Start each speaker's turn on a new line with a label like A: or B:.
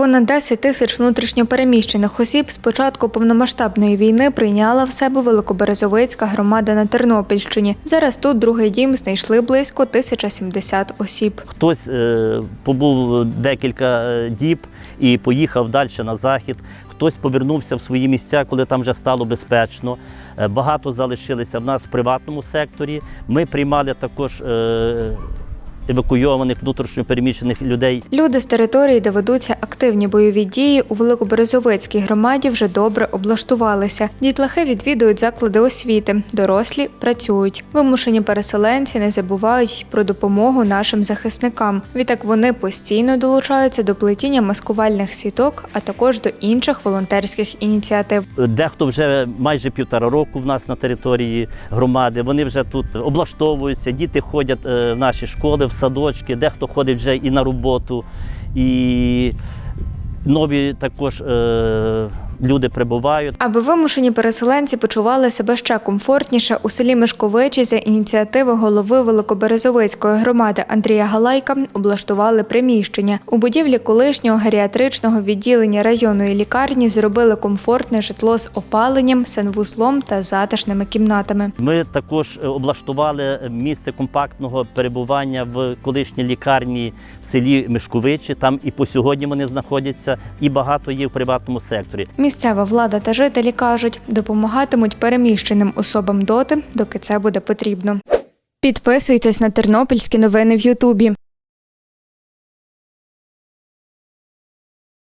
A: Понад 10 тисяч внутрішньопереміщених осіб з початку повномасштабної війни прийняла в себе Великоберезовицька громада на Тернопільщині. Зараз тут другий дім знайшли близько 1070 осіб.
B: Хтось е, побув декілька е, діб і поїхав далі на захід. Хтось повернувся в свої місця, коли там вже стало безпечно. Е, Багато залишилися в нас в приватному секторі. Ми приймали також евакуйованих внутрішньопереміщених людей.
A: Люди з території, де ведуться активні бойові дії, у Великоберезовицькій громаді вже добре облаштувалися. Дітлахи відвідують заклади освіти, дорослі працюють. Вимушені переселенці не забувають про допомогу нашим захисникам. Відтак вони постійно долучаються до плетіння маскувальних сіток, а також до інших волонтерських ініціатив.
B: Дехто вже майже півтора року в нас на території громади. Вони вже тут облаштовуються, діти ходять е, в наші школи, в садочки, дехто ходить вже і на роботу. І нові також е, люди прибувають.
A: Аби вимушені переселенці почували себе ще комфортніше, у селі Мишковичі за ініціативи голови Великоберезовицької громади Андрія Галайка облаштували приміщення. У будівлі колишнього геріатричного відділення районної лікарні зробили комфортне житло з опаленням, санвузлом та затишними кімнатами.
B: Ми також е, облаштували місце компактного перебування в колишній лікарні в селі Мишковичі. Там і по сьогодні вони знаходяться, і багато є в приватному секторі.
A: Місцева влада та жителі кажуть, допомагатимуть переміщеним особам доти, доки це буде потрібно. Підписуйтесь на тернопільські новини в Ютубі.